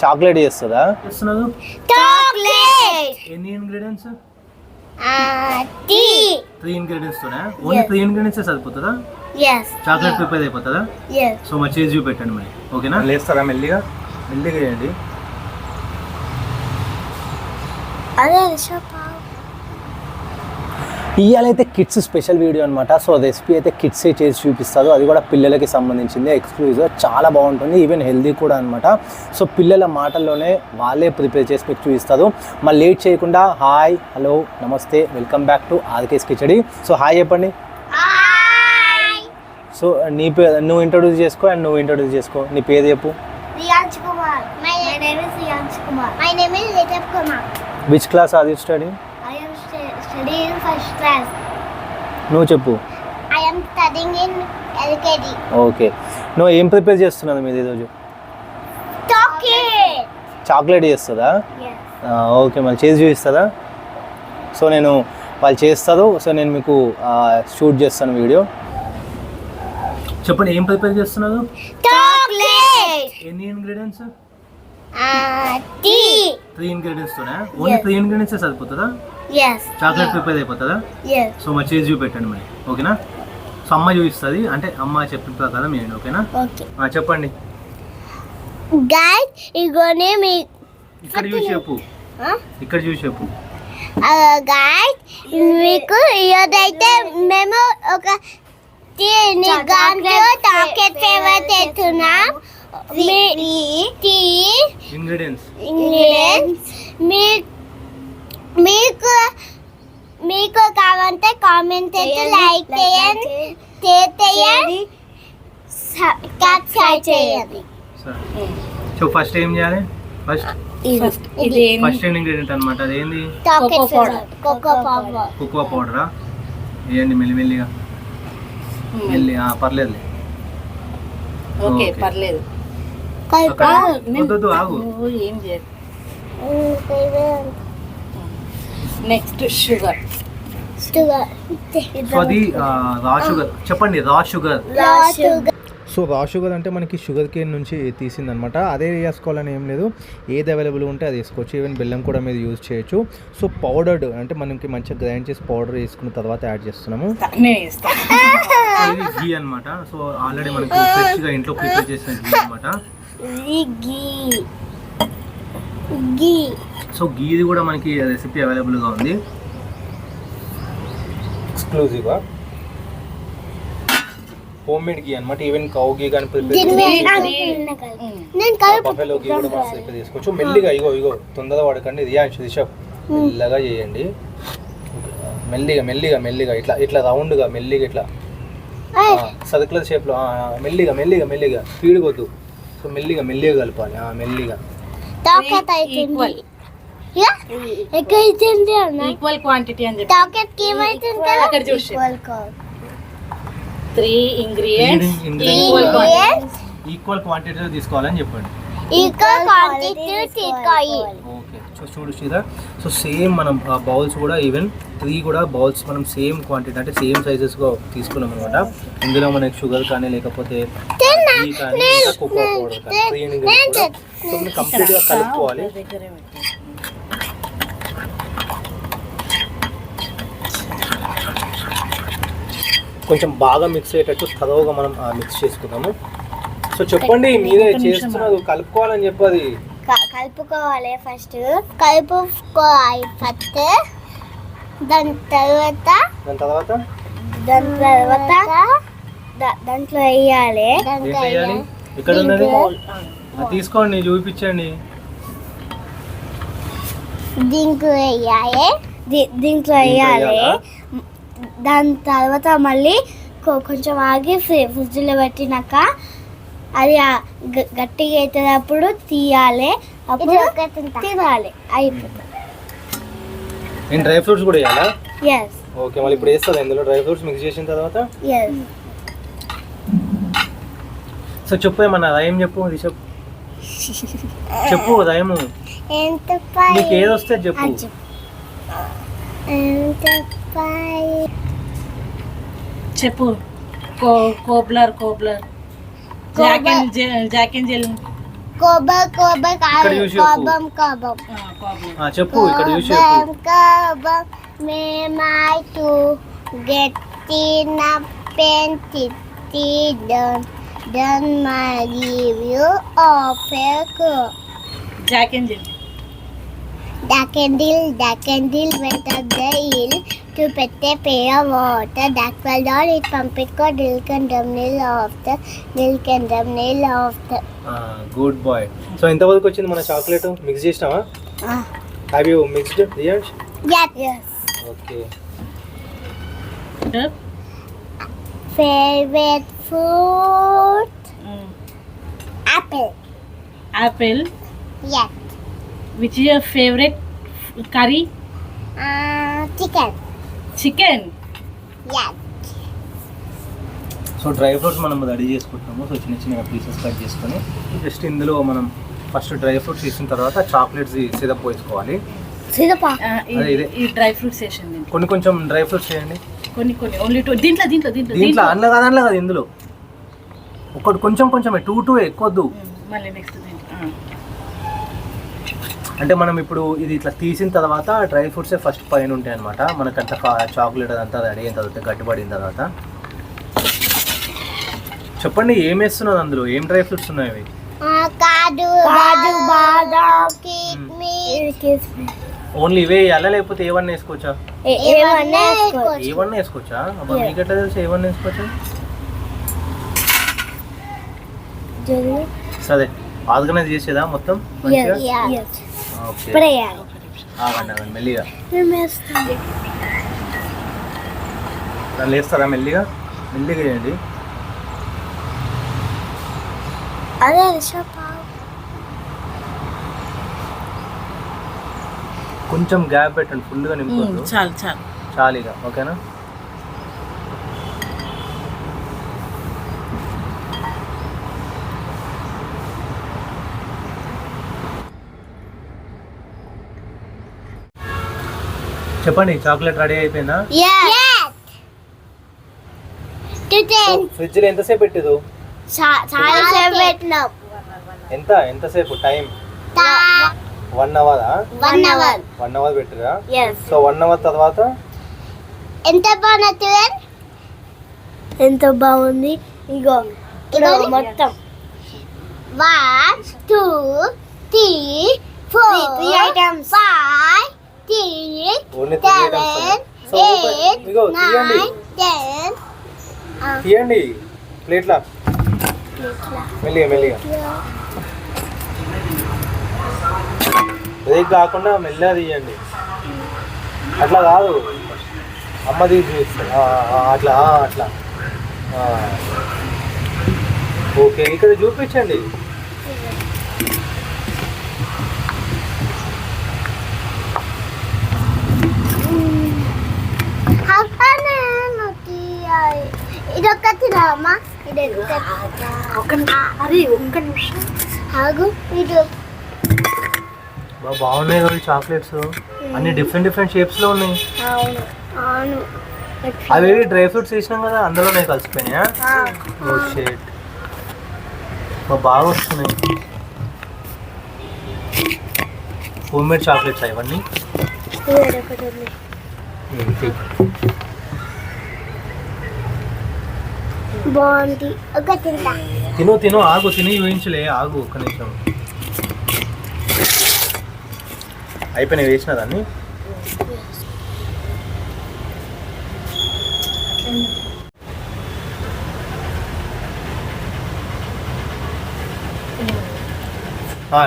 Chocolate చేస్తుందా? చేస్తున్నారు chocolate! ఎన్ని ఇంగ్రీడియంట్స్ టీ. త్రీ ఇంగ్రీడియంట్స్ తోనే? ఓన్లీ త్రీ ఇంగ్రీడియంట్స్ సరిపోతుందా? చాక్లెట్ ప్రిపేర్ అయిపోతుందా? సో మరి చేసి చూపెట్టండి మరి. ఓకేనా లేస్తారా మెల్లిగా? మెల్లిగా వేయండి అదే ఇవాళైతే కిడ్స్ స్పెషల్ వీడియో అనమాట సో రెసిపీ అయితే కిడ్స్ చేసి చూపిస్తారు అది కూడా పిల్లలకి సంబంధించింది ఎక్స్క్లూజివ్ చాలా బాగుంటుంది ఈవెన్ హెల్దీ కూడా అనమాట సో పిల్లల మాటల్లోనే వాళ్ళే ప్రిపేర్ చేసి మీకు చూపిస్తారు మళ్ళీ లేట్ చేయకుండా హాయ్ హలో నమస్తే welcome back to RK's Khichdi. So hi చెప్పండి. సో నీ పేరు నువ్వు ఇంట్రొడ్యూస్ చేసుకో అండ్ నువ్వు ఇంట్రొడ్యూస్ చేసుకో. నీ పేరు చెప్పు. Kumar. Which class are you study studying first class నువ్వు చెప్పు. I am studying in LKG okay నువ్వు ఏం ప్రిపేర్ చేస్తున్నావు మీరు ఈరోజు? చాక్లెట్ చాక్లెట్ చేస్తుందా? ఓకే మళ్ళీ చేసి చూపిస్తుందా సో నేను వాళ్ళు చేస్తారు. సో నేను మీకు షూట్ చేస్తాను వీడియో. చెప్పండి ఏం ప్రిపేర్ చేస్తున్నారు? చాక్లెట్ ఎన్ని ingredients three ingredients only three ingredients సరిపోతుందా? చాక్లెట్ ప్రిపేర్ అయిపోతుందా? ఎస్ సో మరి చేసి చూపెట్టండి మరి. ఓకేనా? సో అమ్మ చూపిస్తుంది. అంటే అమ్మ చెప్పిన ప్రకారం ఏంటి ఓకేనా? చెప్పండి. ఇగోనే మీ ఇక్కడ చూసి చెప్పు. ఇక్కడ చూసి చెప్పు. గైస్ మీకు ఇదైతే మేము ఒక టీ గంటలో టాకెట్ ఫేవర్ చేస్తున్నాం. టీ. ఇంగ్రీడియంట్స్ ఇంగ్రీడియంట్స్ మీ మీకు మీకు కావాలంటే కామెంట్ చేసి లైక్ చేయండి షేర్ చేయండి. సబ్స్క్రైబ్ చేయండి. సో ఫస్ట్ ఏం చేయాలి? ఫస్ట్ ఇది ఫస్ట్ ఇంగ్రీడియంట్ అనమాట అదేంది. కోకో పౌడర్ కోకో పౌడరా వేయండి మెల్లిమెల్లిగా మెల్లి ఆ, పర్లేదులే. ఓకే. పర్లేదు. వద్దు, ఆగు. ఏం చేయదు నెక్స్ట్ షుగర్ సో అది రా షుగర్ చెప్పండి రా షుగర్ సో రా షుగర్ అంటే మనకి షుగర్ కేన్ నుంచి తీసిందనమాట. అదే వేసుకోవాలని ఏం లేదు. ఏది అవైలబుల్ ఉంటే అది వేసుకోవచ్చు. ఈవెన్ బెల్లం కూడా మీరు యూజ్ చేయొచ్చు. సో పౌడర్డ్ అంటే మనకి మంచిగా గ్రైండ్ చేసి పౌడర్ వేసుకున్న తర్వాత యాడ్ చేస్తున్నాము. ఘీ అనమాట సో ఆల్రెడీ మనకి ఫ్రెష్గా ఇంట్లో ప్రిపేర్ చేసిన ఘీ అనమాట గీ గీ సో ఘీది కూడా మనకి రెసిపీ అవైలబుల్గా ఉంది. ఎక్స్క్లూజివ్గా హోమ్ మేడ్ ఘీ అనమాట ఈవెన్ కౌ ఘీ కానీ బఫెలో ఘీ కూడా మనం ప్రిపేర్ చేసుకోవచ్చు మెల్లిగా ఇగో ఇగో తొందరగా వాడకండి. ఇది యాక్చువల్ రిషబ్ మెల్లగా చేయండి. మెల్లిగా మెల్లిగా మెల్లిగా ఇట్లా ఇట్లా రౌండ్గా మెల్లిగా ఇట్లా. సర్కులర్ షేప్లో మెల్లిగా మెల్లిగా మెల్లిగా. స్పీడ్ వద్దు. సో మెల్లిగా మెల్లిగా కలపాలి. ఆ, మెల్లిగా. టాకెట్. అవుతుంది ఎక్కడైతుంది అన్న? ఈక్వల్ క్వాంటిటీ అని చెప్పి. టాకెట్కి ఏమైతుంది అక్కడ చూసి. Three ingredients Ingredients. ఈక్వల్ క్వాంటిటీలో తీసుకోవాలని చెప్పండి. ఈక్వల్ క్వాంటిటీ తీసుకోవాలి. సో చూడు శ్రీధర్. సో సేమ్ మనం బౌల్స్ కూడా ఈవెన్ త్రీ కూడా బౌల్స్ మనం సేమ్ క్వాంటిటీ అంటే సేమ్ సైజెస్గా తీసుకున్నాం అనమాట ఇందులో మనకి షుగర్ కానీ లేకపోతే ఘీ కానీ కోకో పౌడర్ కానీ సో కంప్లీట్గా కలుపుకోవాలి. కొంచెం బాగా మిక్స్ అయ్యేటట్టు తరువుగా మనం మిక్స్ చేసుకుందాము. సో చెప్పండి మీరే చేస్తున్నారు కలుపుకోవాలని చెప్పది. కలుపుకోవాలి ఫస్ట్. కలుపుకోవాలి ఫస్ట్. దాని తర్వాత దాని తర్వాత? దాని తర్వాత దా- దాంట్లో వేయాలి. ఇక్కడ ఉన్నది? తీసుకోండి చూపించండి. దీంట్లో వేయాలి. దీ- దీంట్లో వేయాలి? దాని తర్వాత మళ్ళీ కొంచెం ఆగి ఫ్రి- ఫ్రిడ్జ్లో పెట్టినాక అది గట్టిగా అవుతున్నప్పుడు తీయాలి. అప్పుడు తినాలి. అయిపోతుంది. నేను డ్రై ఫ్రూట్స్ కూడా వేయాలా? ఎస్ ఓకే మళ్ళీ ఇప్పుడు వేస్తుంది ఇందులో డ్రై ఫ్రూట్స్ మిక్స్ చేసిన తర్వాత? ఎస్ సో చెప్పు ఏమన్నా రయం చెప్పు అది చెప్పు. చెప్పు రయము ఎంత నీకు ఏది వస్తే చెప్పు. ఎంత చెప్పు. కో కోబ్లర్ కోబ్లర్. కోబం కోబం. కోబం కోబం చెప్పు ఇక్కడ చూసి కోబం కోబం మేమై to get up and titty done done my give you offer go Jack and Jill. Dackendil, Dackendil went up the hill to pet a pail of water. Duck fell down, it pumped milk and thumbnail after, milk and thumbnail after. Good boy so ఎంతవరకు వచ్చింది మన chocolate mix చేసినావా Ah. Have you mixed yes. Okay Favorite fruit? Apple. Apple Yes. Which is your favourite curry? Uh, chicken. Chicken? Yes. So dry fruits మనం ready చేసుకుంటున్నాము so చిన్న చిన్న pieces cut చేసుకొని just ఇందులో మనం ఫస్ట్ డ్రై ఫ్రూట్స్ వేసిన తర్వాత chocolates syrup వేసుకోవాలి. ఈ డ్రై ఫ్రూట్స్ దీంట్లో. కొన్ని కొంచెం డ్రై ఫ్రూట్స్ వేయండి. కొన్ని కొన్ని. ఓన్లీ టూ దీంట్లో దీంట్లో దీంట్లో దీంట్లో అందులో కాదు అందులో కాదు ఇందులో. ఒకటి కొంచెం కొంచెమే. టూ టూ ఎక్కువద్దు. మళ్ళీ నెక్స్ట్ దీంట్లో. ఆ. అంటే మనం ఇప్పుడు ఇది ఇట్లా తీసిన తర్వాత డ్రై ఫ్రూట్సే ఫస్ట్ పైన ఉంటాయి అనమాట మనకంత చాక్లెట్ అదంతా రెడీ అయిన తర్వాత గట్టిపడిన తర్వాత. చెప్పండి ఏం వేస్తున్నది అందులో? ఏం డ్రై ఫ్రూట్స్ ఉన్నాయి ఓన్లీ ఇవే వేయాలా? లేకపోతే ఏవన్నా వేసుకోవచ్చా? ఏవన్నా వేసుకోవచ్చా. అబ్బా మీకు ఎట్లా తెలుసు ఏవన్నా వేసుకోవచ్చా సరే ఆర్గనైజ్ చేసేదా మొత్తం? మంచిగా? స్ప్రే చేయాలి. మెల్లిగా. దాన్ని వేస్తారా మెల్లిగా? మెల్లిగా చేయండి. అదే కొంచెం గ్యాప్ పెట్టండి ఫుల్గా ఉమ్, నింపొద్దు చాలు చాలు. చాలీగా ఓకేనా? చెప్పండి చాక్లెట్ రెడీ అయిపోయిందా? ఫ్రిడ్జ్లో ఎంతసేపు పెట్టదు చాలా సేపు పెట్టినాం. ఎంత? ఎంతసేపు? టైం వన్ అవరా వన్ అవర్ వన్ అవర్ పెట్టిరా సో వన్ అవర్ తర్వాత? ఎంత బాగుంది ఎంత బాగుంది? ఇగో ఇగో మొత్తం. One two three four three items five తీయండి ప్లేట్లా మెల్లిగా మెల్లిగా బ్రేక్ కాకుండా మెల్లగా తీయండి. అట్లా కాదు. అమ్మ తీసి అట్లా అట్లా. ఓకే ఇక్కడ చూపించండి. ఇది ఒక్కటి రామా ఇది ఒక అరే ఒక్క నిమిషం. ఆగు ఇది బాగున్నాయి కదా చాక్లెట్స్. అన్ని డిఫరెంట్ డిఫరెంట్ షేప్స్లో ఉన్నాయి. అవును అవును. అవి డ్రై ఫ్రూట్స్ వేసినాం కదా అందులోనే కలిసిపోయినాయా? ఓ షేట్ బాగా వస్తున్నాయి. హోమ్ మేడ్ చాక్లెట్స్ ఇవన్నీ ఒకటి ఉంది ఉమ్, తీ. బాగుంది. ఒక తింటా తిను తిను ఆగు తిని చూపించలే ఆగు ఒక్క నిమిషం. అయిపోయినాయి వేసిన దాన్ని?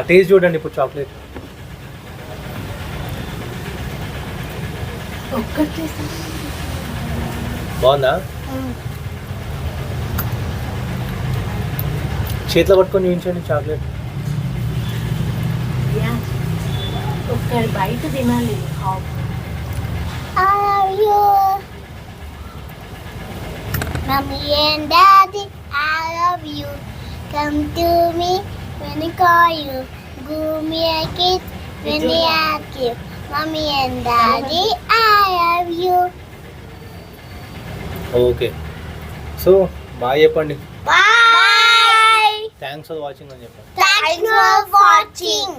టేస్ట్ చూడండి ఇప్పుడు చాక్లెట్ బాగుందా? చేతిలో పట్టుకొని చూపించండి చాక్లెట్ ఒక్క బయట తినాలి I love you. Mommy and Daddy, I love you. Come to me when I call you. Give me a kiss when I ask you. Mommy and Daddy, I love you. Okay so బాగా చెప్పండి. Thanks for watching అని చెప్పాను thanks for watching